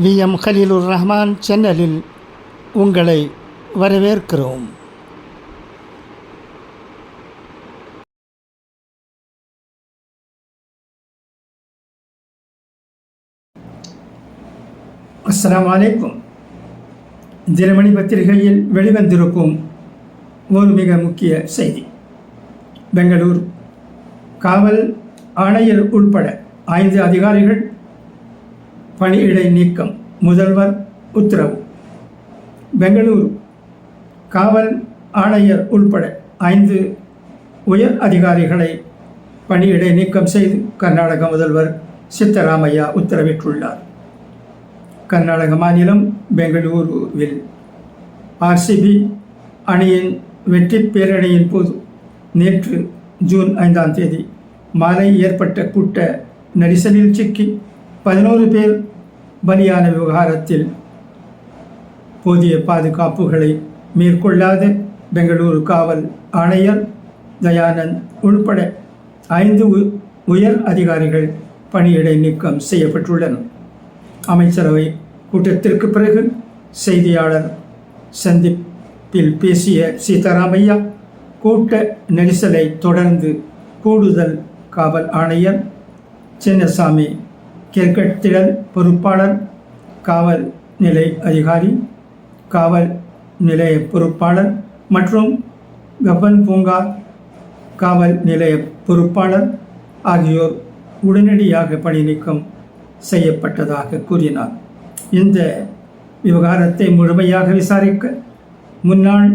We. M. Halilur Rahman சேனலில் உங்களை வரவேற்கிறோம். அஸ்லாம் வலைக்கும் தினமணி பத்திரிகையில் வெளிவந்திருக்கும் ஒரு மிக முக்கிய செய்தி. பெங்களூர் காவல் ஆணையர் உட்பட ஐந்து அதிகாரிகள் பணியிடை நீக்கம் முதல்வர் உத்தரவு. பெங்களூரு காவல் ஆணையர் உள்பட ஐந்து உயர் அதிகாரிகளை பணியிடை நீக்கம் செய்து கர்நாடக முதல்வர் சித்தராமையா உத்தரவிட்டுள்ளார். கர்நாடக மாநிலம் பெங்களூருவில் ஆர்சிபி அணியின் வெற்றி பேரணியின் போது நேற்று ஜூன் ஐந்தாம் தேதி மாலை ஏற்பட்ட கூட்ட நெரிசலில் சிக்கி பதினோரு பேர் பலியான விவகாரத்தில் போதிய பாதுகாப்புகளை மேற்கொள்ளாத பெங்களூரு காவல் ஆணையர் தயானந்த் உள்பட ஐந்து உ- உயர் அதிகாரிகள் பணியிடை நீக்கம் செய்யப்பட்டுள்ளனர். அமைச்சரவை கூட்டத்திற்கு பிறகு செய்தியாளர் சந்திப்பில் பேசிய சீதாராமையா கூட்ட நெரிசலை தொடர்ந்து கூடுதல் காவல் ஆணையர் சின்னசாமி கிரிக்கெட் பொறுப்பாளர் காவல் நிலை அதிகாரி காவல் நிலைய பொறுப்பாளர் மற்றும் கப்பன் பூங்கா காவல் நிலைய பொறுப்பாளர் ஆகியோர் உடனடியாக பணி நீக்கம் செய்யப்பட்டதாக கூறினார். இந்த விவகாரத்தை முழுமையாக விசாரிக்க முன்னாள்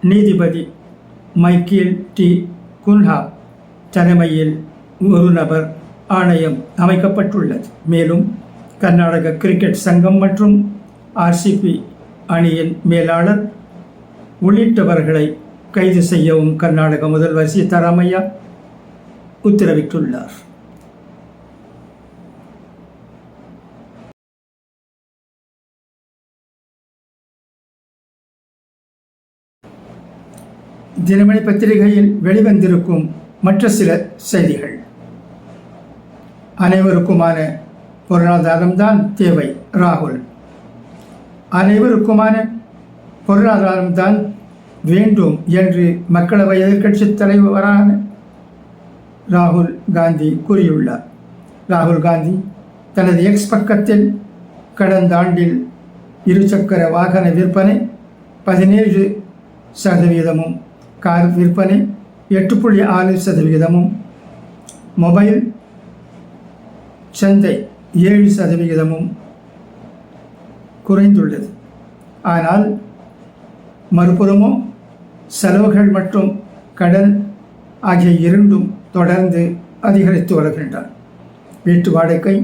நீதிபதி மைக்கேல் டி. குன்ஹா தலைமையில் ஒரு நபர் ஆணையம் அமைக்கப்பட்டுள்ளது. மேலும் கர்நாடக கிரிக்கெட் சங்கம் மற்றும் ஆர்சிபி அணியின் மேலாளர் உள்ளிட்டவர்களை கைது செய்யவும் கர்நாடக முதல்வர் சீதாராமையா உத்தரவிட்டுள்ளார். தினமணி பத்திரிகையில் வெளிவந்திருக்கும் மற்ற சில செய்திகள். அனைவருக்குமான பொருளாதாரம்தான் தேவை ராகுல். அனைவருக்குமான பொருளாதாரம்தான் வேண்டும் என்று மக்களவை எதிர்க்கட்சித் தலைவரான ராகுல் காந்தி கூறியுள்ளார். ராகுல் காந்தி தனது எக்ஸ் பக்கத்தில் கடந்த ஆண்டில் இருசக்கர வாகன விற்பனை பதினேழு சதவீதமும் கார் விற்பனை எட்டு புள்ளி ஆறு சதவிகிதமும் மொபைல் சந்தை ஏழு சதவிகிதமும் குறைந்துள்ளது. ஆனால் மறுபுறமோ செலவுகள் மற்றும் கடன் ஆகிய இரண்டும் தொடர்ந்து அதிகரித்து வருகின்றன. வீட்டு வாடகை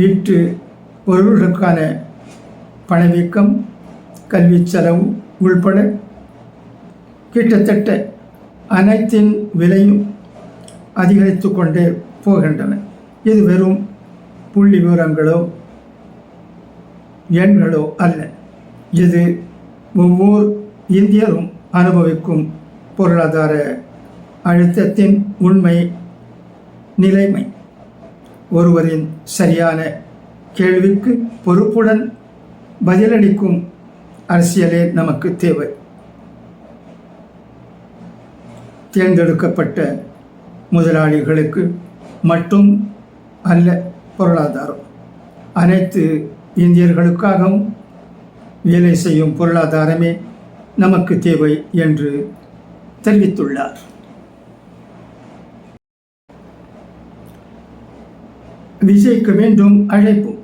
வீட்டு பொருள்களுக்கான பணவீக்கம் கல்வி செலவு உள்பட கிட்டத்தட்ட அனைத்தின் விலையும் அதிகரித்து கொண்டே போகின்றன. இது வெறும் புள்ளி விவரங்களோ எண்களோ அல்ல. இது ஒவ்வொரு இந்தியரும் அனுபவிக்கும் பொருளாதார அழுத்தத்தின் உண்மை நிலைமை. ஒருவரின் சரியான கேள்விக்கு பொறுப்புடன் பதிலளிக்கும் அரசியலே நமக்கு தேவை. தேர்ந்தெடுக்கப்பட்ட முதலாளிகளுக்கு மட்டும் அல்ல பொருளாதாரம். அனைத்து இந்தியர்களுக்காகவும் வேலை செய்யும் பொருளாதாரமே நமக்கு தேவை என்று தெரிவித்துள்ளார். விஜய்க்கு மீண்டும் அழைப்பு.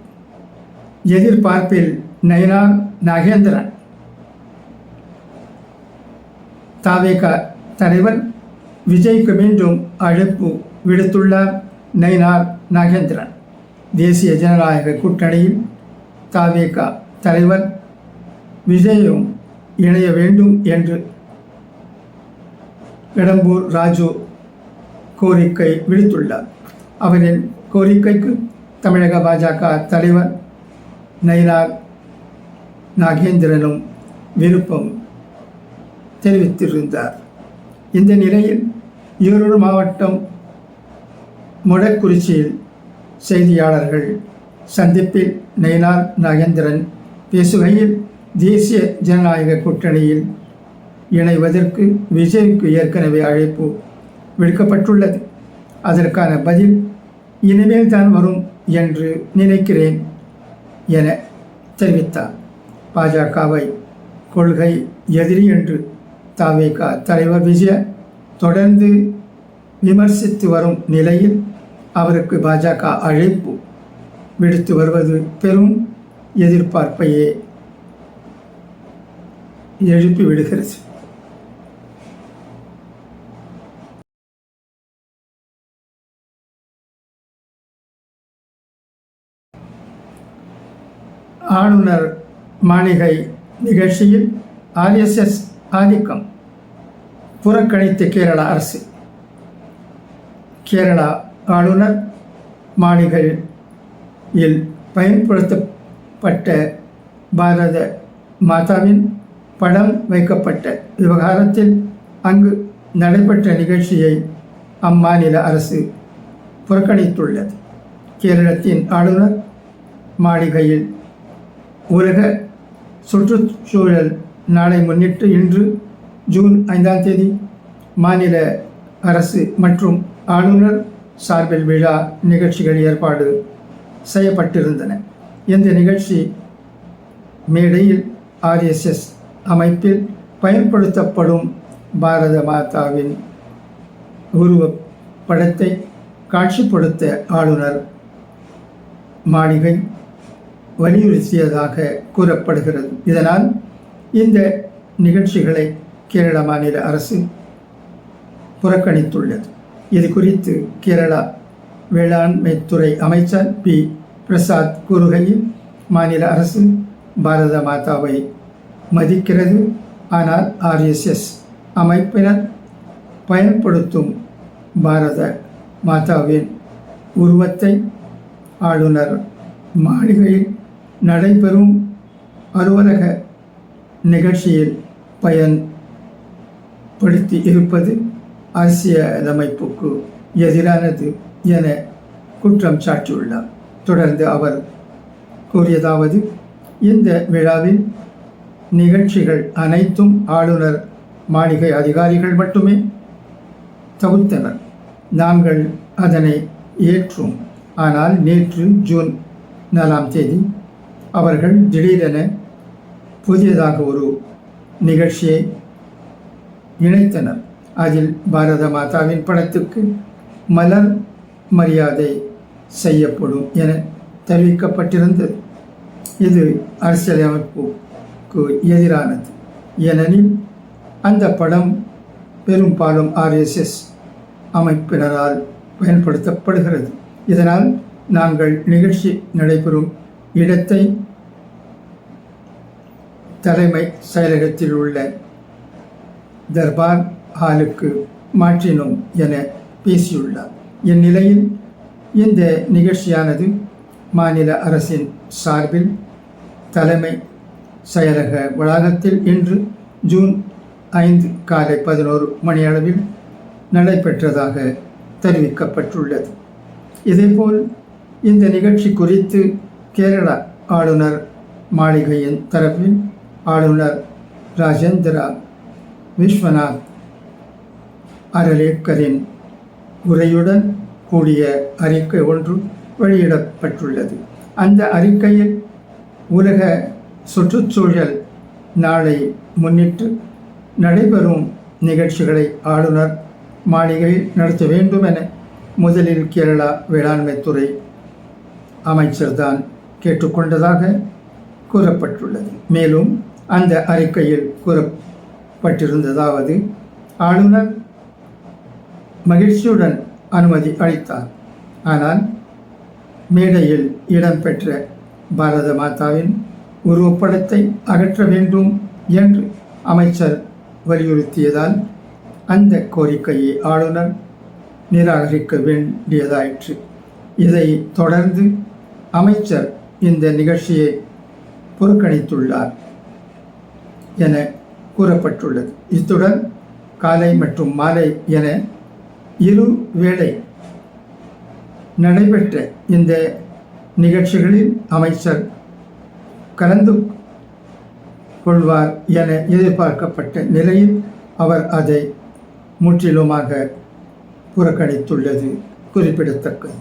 எதிர்பார்ப்பில் நயனார் நாகேந்திரன். தாவேகா தலைவர் விஜய்க்கு மீண்டும் அழைப்பு விடுத்துள்ளார். நயினார் நாகேந்திரன். தேசிய ஜனநாயக கூட்டணியில் தாவேகா தலைவர் விஜயும் இணைய வேண்டும் என்று இடம்பூர் ராஜு கோரிக்கை விடுத்துள்ளார். அவரின் கோரிக்கைக்கு தமிழக பாஜக தலைவர் நயினார் நாகேந்திரனும் விருப்பம் தெரிவித்திருந்தார். இந்த நிலையில் ஈரோடு மாவட்டம் முடக்குறிச்சியில் செய்தியாளர்கள் சந்திப்பில் நயினார் நாகேந்திரன் பேசுகையில் தேசிய ஜனநாயக கூட்டணியில் இணைவதற்கு விஜய்க்கு ஏற்கனவே அழைப்பு விடுக்கப்பட்டுள்ளது. அதற்கான பதில் இனிமேல் தான் வரும் என்று நினைக்கிறேன் என தெரிவித்தார். பாஜகவை கொள்கை எதிரி என்று தாவேகா தலைவர் விஜய தொடர்ந்து விமர்சித்து வரும் நிலையில் அவருக்கு பாஜக அழைப்பு விடுத்து வருவது பெரும் எதிர்பார்ப்பையே எழுப்பி விடுகிறது. ஆளுநர் மாளிகை நிகழ்ச்சியில் ஆர்எஸ்எஸ் ஆதிக்கம் புறக்கணித்த கேரள அரசு. கேரளா ஆளுநர் மாளிகையில் பயன்படுத்தப்பட்ட பாரத மாதாவின் படம் வைக்கப்பட்ட விவகாரத்தில் அங்கு நடைபெற்ற நிகழ்ச்சியை அம்மாநில அரசு புறக்கணித்துள்ளது. கேரளத்தின் ஆளுநர் மாளிகையில் உலக சுற்றுச்சூழல் நாளை முன்னிட்டு இன்று ஜூன் ஐந்தாம் தேதி மாநில அரசு மற்றும் ஆளுநர் சார்பில் விழா நிகழ்ச்சிகள் ஏற்பாடு செய்யப்பட்டிருந்தன. இந்த நிகழ்ச்சி மேடையில் ஆர்எஸ்எஸ் அமைப்பில் பயன்படுத்தப்படும் பாரத மாதாவின் உருவப்படத்தை காட்சிப்படுத்த ஆளுநர் மாளிகை வலியுறுத்தியதாக கூறப்படுகிறது. இதனால் இந்த நிகழ்ச்சிகளை கேரள மாநில அரசு புறக்கணித்துள்ளது. இது குறித்து கேரளா வேளாண்மைத்துறை அமைச்சர் பி. பிரசாத் கூறுகையில் மாநில அரசு பாரத மாதாவை மதிக்கிறது. ஆனால் ஆர்எஸ்எஸ் அமைப்பினர் பயன்படுத்தும் பாரத மாதாவின் உருவத்தை ஆளுநர் மாளிகையில் நடைபெறும் அலுவலக நிகழ்ச்சியில் பயன்படுத்தி இருப்பது அரசியலமைப்புக்கு எதிரானது என குற்றம் சாட்டியுள்ளார். தொடர்ந்து அவர் கூறியதாவது இந்த விழாவில் நிகழ்ச்சிகள் அனைத்தும் ஆளுநர் மாளிகை அதிகாரிகள் மட்டுமே தவிர்த்தனர் நாங்கள் அதனை ஏற்றோம். ஆனால் நேற்று ஜூன் நாலாம் தேதி அவர்கள் திடீரென புதியதாக ஒரு நிகழ்ச்சியை இணைத்தனர். அதில் பாரத மாதாவின் படத்துக்கு மலர் மரியாதை செய்யப்படும் என தெரிவிக்கப்பட்டிருந்தது. இது அரசியலமைப்புக்கு எதிரானது. ஏனெனில் அந்த படம் பெரும்பாலும் ஆர்எஸ்எஸ் அமைப்பினரால் பயன்படுத்தப்படுகிறது. இதனால் நாங்கள் நிகழ்ச்சி நடைபெறும் இடத்தை தலைமை செயலகத்தில் உள்ள தர்பார் ஹாலுக்கு மாற்றினோம் என பேசியுள்ளார். இந்நிலையில் இந்த நிகழ்ச்சியானது மாநில அரசின் சார்பில் தலைமை செயலக வளாகத்தில் இன்று ஜூன் ஐந்து காலை பதினோரு மணியளவில் நடைபெற்றதாக தெரிவிக்கப்பட்டுள்ளது. இதேபோல் இந்த நிகழ்ச்சி குறித்து கேரள ஆளுநர் மாளிகையின் தரப்பில் ஆளுநர் ராஜேந்திரா விஸ்வநாத் அரலேக்கரின் உரையுடன் கூடிய அறிக்கை ஒன்று வெளியிடப்பட்டுள்ளது. அந்த அறிக்கையில் உலக சுற்றுச்சூழல் நாளை முன்னிட்டு நடைபெறும் நிகழ்ச்சிகளை ஆளுநர் மாளிகையில் நடத்த வேண்டும் என முதலில் கேரளா வேளாண்மைத்துறை அமைச்சர்தான் கேட்டுக்கொண்டதாக கூறப்பட்டுள்ளது. மேலும் அந்த அறிக்கையில் கூறப்பட்டிருந்ததாவது ஆளுநர் மகிழ்ச்சியுடன் அனுமதி அளித்தார். ஆனால் மேடையில் இடம்பெற்ற பாரத மாதாவின் உருவப்படத்தை அகற்ற வேண்டும் என்று அமைச்சர் வலியுறுத்தியதால் அந்த கோரிக்கையை ஆளுநர் நிராகரிக்க வேண்டியதாயிற்று. இதை தொடர்ந்து அமைச்சர் இந்த நிகழ்ச்சியை புறக்கணித்துள்ளார் என கூறப்பட்டுள்ளது. இத்துடன் காலை மற்றும் மாலை என இரு வேளை நடைபெற்ற இந்த நிகழ்ச்சிகளில் அமைச்சர் கலந்து கொள்வார் என எதிர்பார்க்கப்பட்ட நிலையில் அவர் அதை முற்றிலுமாக புறக்கணித்துள்ளது. குறிப்பிடத்தக்கது.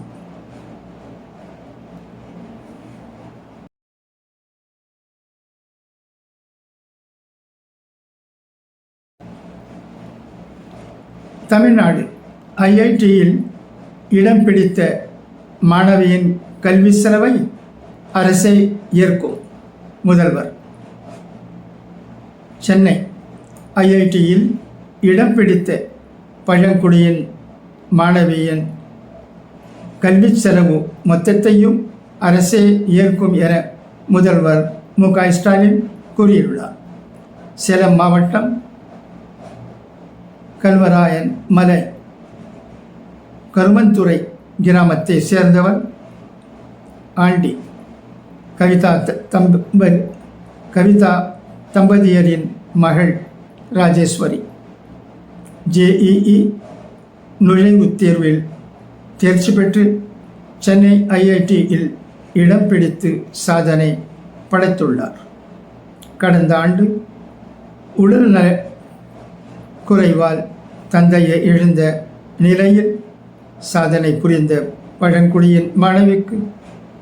தமிழ்நாடு ஐஐடியில் இடம் பிடித்த மாணவியின் கல்வி செலவை அரசே ஏற்கும். முதல்வர். சென்னை ஐஐடியில் இடம் பிடித்த பழங்குடியின் மாணவியின் கல்வி செலவு மொத்தத்தையும் அரசே ஏற்கும் என முதல்வர் மு க ஸ்டாலின் கூறியுள்ளார். சேலம் மாவட்டம் கல்வராயன் மலை. கருமந்துறை கிராமத்தை சேர்ந்தவர் ஆண்டி கவிதா த- தம்ப கவிதா தம்பதியரின் மகள் ராஜேஸ்வரி. ஜேஇஇ நுழைவுத் தேர்வில் தேர்ச்சி பெற்று சென்னை ஐஐடியில் இடம் பிடித்து சாதனை படைத்துள்ளார். கடந்த ஆண்டு உடல்நல குறைவால் தந்தையை இழந்த நிலையில் சாதனை புரிந்த பழங்குடியின் மாணவிக்கு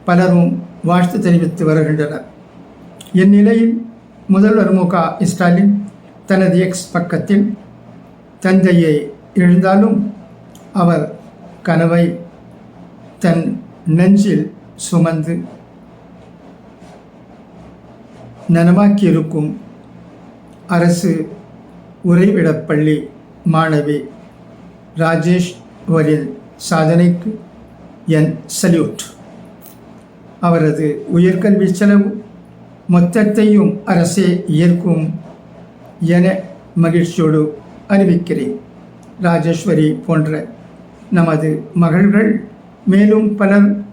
பலரும் வாழ்த்து தெரிவித்து வருகின்றனர். இந்நிலையில் முதல்வர் மு. க. ஸ்டாலின் தனது எக்ஸ் பக்கத்தில் தந்தையை இழந்தாலும் அவர் கனவை தன் நெஞ்சில் சுமந்து நனவாக்கியிருக்கும் அரசு உறைவிடப்பள்ளி மாணவி ராஜேஷ் வரின் சாதனைக்கு என் சல்யூட் அவரது உயர்கல்வி செலவு மொத்தத்தையும் அரசே ஏற்கும் என மகிழ்ச்சியோடு அறிவிக்கிறேன். ராஜேஸ்வரி போன்ற நமது மகள்கள் மேலும் பலர்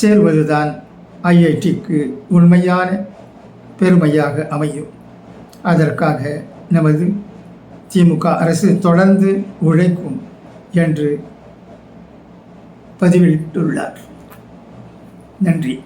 சேர்வதுதான் ஐஐடிக்கு உண்மையான பெருமையாக அமையும். அதற்காக நமது திமுக அரசு தொடர்ந்து உழைக்கும் என்று பதிவிட்டுள்ளார். நன்றி.